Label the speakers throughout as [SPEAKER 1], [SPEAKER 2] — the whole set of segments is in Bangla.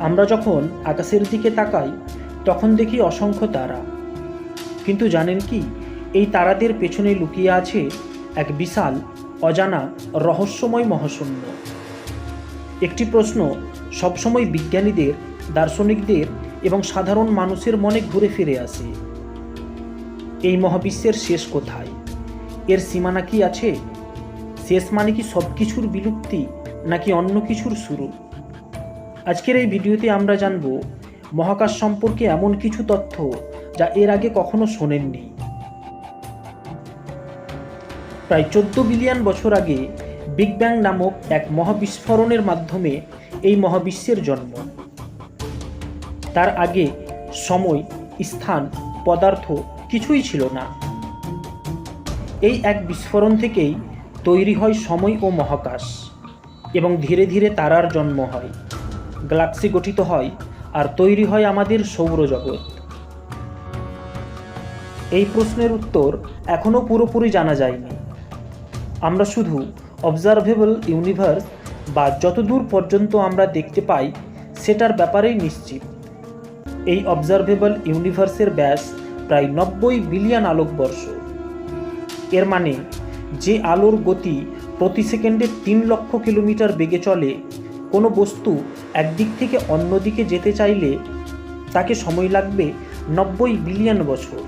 [SPEAKER 1] আমরা যখন আকাশের দিকে তাকাই, তখন দেখি অসংখ্য তারা। কিন্তু জানেন কি, এই তারাদের পেছনে লুকিয়ে আছে এক বিশাল, অজানা, রহস্যময় মহাশূন্য। একটি প্রশ্ন সবসময় বিজ্ঞানীদের, দার্শনিকদের এবং সাধারণ মানুষের মনে ঘুরে ফিরে আসে। এই মহাবিশ্বের শেষ কোথায়? এর সীমানা কি আছে? শেষ মানে কি সব কিছুর বিলুপ্তি, নাকি অন্য কিছুর শুরু? আজকের এই ভিডিওতে আমরা জানব, মহাকাশ সম্পর্কে এমন কিছু তথ্য যা এর আগে কখনো শোনেননি। প্রায় চোদ্দ বিলিয়ন বছর আগে বিগ ব্যাং নামক এক মহাবিস্ফোরণের মাধ্যমে এই মহাবিশ্বের জন্ম। তার আগে সময়, স্থান, পদার্থ কিছুই ছিল না। এই এক বিস্ফোরণ থেকেই তৈরি হয় সময় ও মহাকাশ এবং ধীরে ধীরে তারার জন্ম হয়। গ্যালাক্সি গঠিত হয় আর তৈরি হয় আমাদের সৌরজগৎ। এই প্রশ্নের উত্তর এখনও পুরোপুরি জানা যায়নি। আমরা শুধু অবজারভেবল ইউনিভার্স বা যতদূর পর্যন্ত আমরা দেখতে পাই সেটার ব্যাপারেই নিশ্চিত। এই অবজারভেবল ইউনিভার্সের ব্যাস প্রায় নব্বই বিলিয়ন আলোকবর্ষ। এর মানে যে আলোর গতি প্রতি সেকেন্ডে তিন লক্ষ কিলোমিটার বেগে চলে, কোনো বস্তু একদিক থেকে অন্য দিকে যেতে চাইলে তাকে সময় লাগবে নব্বই বিলিয়ন বছর।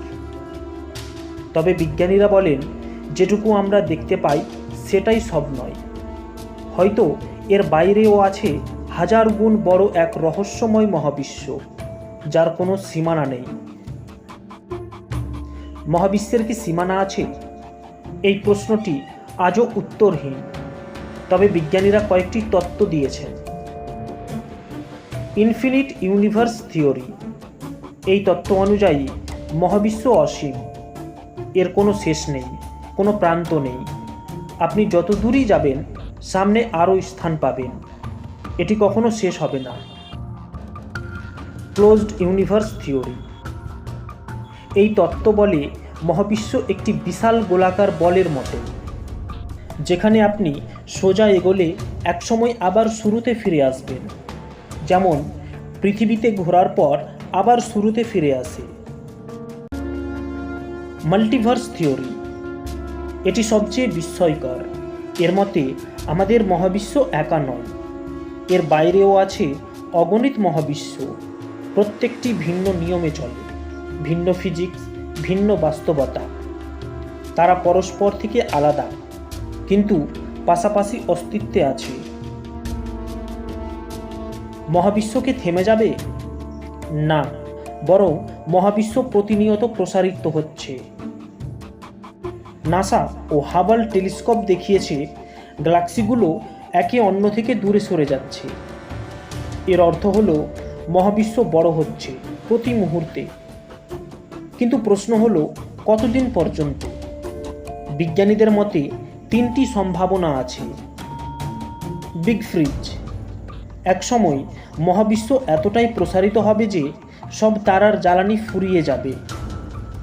[SPEAKER 1] তবে বিজ্ঞানীরা বলেন, যেটুকু আমরা দেখতে পাই, সেটাই সব নয়। হয়তো এর বাইরেও আছে হাজার গুণ বড় এক রহস্যময় মহাবিশ্ব, যার কোনো সীমানা নেই। মহাবিশ্বের কি সীমানা আছে? এই প্রশ্নটি আজও উত্তরহীন। তবে বিজ্ঞানীরা কয়েকটি তত্ত্ব দিয়েছেন। Infinite universe theory. এই তত্ত্ব অনুযায়ী মহাবিশ্ব অসীম। এর কোনো শেষ নেই, কোনো প্রান্ত নেই। আপনি যত দূরই যাবেন, সামনে আরও স্থান পাবেন। এটি কখনো শেষ হবে না। Closed universe theory. এই তত্ত্ব বলে মহাবিশ্ব একটি বিশাল গোলাকার বলের মতো। যেখানে আপনি সোজা এগোলে একসময় আবার শুরুতে ফিরে আসবেন। যেমন, পৃথিবীতে ঘোরার পর আবার শুরুতে ফিরে আসে। Multiverse theory. এটি সবচেয়ে বিস্ময়কর। এর মতে, আমাদের মহাবিশ্ব একা নয়। এর বাইরেও আছে অগণিত মহাবিশ্ব। প্রত্যেকটি ভিন্ন নিয়মে চলে। ভিন্ন ফিজিক্স, ভিন্ন বাস্তবতা। তারা পরস্পর থেকে আলাদা। কিন্তু পাশাপাশি অস্তিত্বে আছে। মহাবিশ্বকে থেমে যাবে? না, বরং মহাবিশ্ব প্রতিনিয়ত প্রসারিত হচ্ছে। নাসা ও হাবাল টেলিস্কোপ দেখিয়েছে, গ্যালাক্সিগুলো একে অন্য থেকে দূরে সরে যাচ্ছে। এর অর্থ হলো, মহাবিশ্ব বড় হচ্ছে প্রতি মুহূর্তে। কিন্তু প্রশ্ন হলো, কতদিন পর্যন্ত? বিজ্ঞানীদের মতে তিনটি সম্ভাবনা আছে। বিগ ফ্রিজ একসময় মহাবিশ্ব এতটাই প্রসারিত হবে যে সব তারার জ্বালানি ফুরিয়ে যাবে,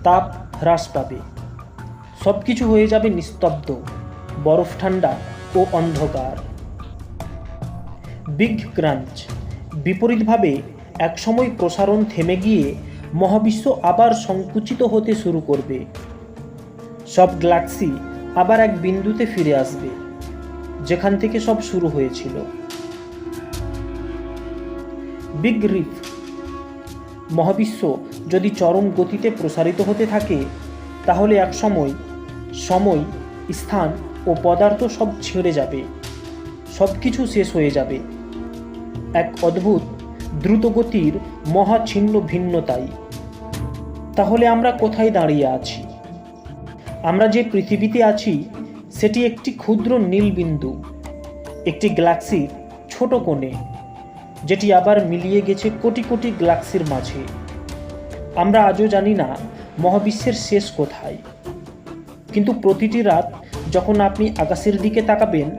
[SPEAKER 1] তাপ হ্রাস পাবে। সব কিছু হয়ে যাবে নিস্তব্ধ, বরফ ঠান্ডা ও অন্ধকার। বিগ ক্রাঞ্চ বিপরীতভাবে একসময় প্রসারণ থেমে গিয়ে মহাবিশ্ব আবার সংকুচিত হতে শুরু করবে। সব গ্যালাক্সি আবার এক বিন্দুতে ফিরে আসবে, যেখান থেকে সব শুরু হয়েছিল। বিগ রিফ মহাবিশ্ব যদি চরম গতিতে প্রসারিত হতে থাকে, তাহলে এক সময় সময়, স্থান ও পদার্থ সব ছেড়ে যাবে সব কিছু শেষ হয়ে যাবে। এক অদ্ভুত দ্রুতগতির মহাছিন্ন ভিন্নতাই। তাহলে আমরা কোথায় দাঁড়িয়ে আছি? আমরা যে পৃথিবীতে আছি, সেটি একটি ক্ষুদ্র নীলবিন্দু, একটি গ্যালাক্সির ছোট কোণে। যেটি আবার মিলিয়ে গেছে কোটি কোটি গ্যালাক্সির মাঝে। আমরা আজও জানি না মহাবিশ্বের শেষ কোথায়। কিন্তু প্রতিটি রাত যখন আপনি আকাশের দিকে তাকাবেন,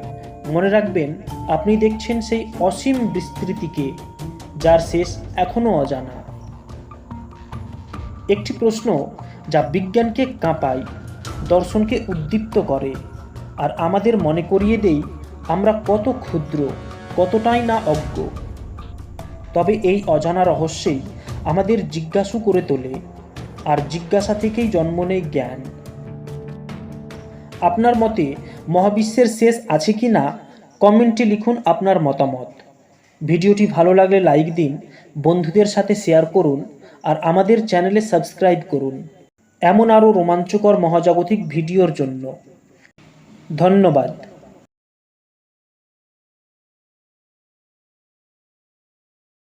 [SPEAKER 1] মনে রাখবেন আপনি দেখছেন সেই অসীম বিস্তৃতিকে, যার শেষ এখনও অজানা। একটি প্রশ্ন যা বিজ্ঞানকে কাঁপায়, দর্শনকে উদ্দীপ্ত করে, আর আমাদের মনে করিয়ে দেই আমরা কত ক্ষুদ্র, কতটাই না অজ্ঞ। তবে এই অজানা রহস্যেই আমাদের জিজ্ঞাসু করে তোলে আর জিজ্ঞাসা থেকেই জন্ম নেয় জ্ঞান। আপনার মতে মহাবিশ্বের শেষ আছে কি না? কমেন্টে লিখুন আপনার মতামত। ভিডিওটি ভালো লাগলে লাইক দিন, বন্ধুদের সাথে শেয়ার করুন আর আমাদের চ্যানেলে সাবস্ক্রাইব করুন। এমন আরও রোমাঞ্চকর মহাজাগতিক ভিডিওর জন্য। ধন্যবাদ।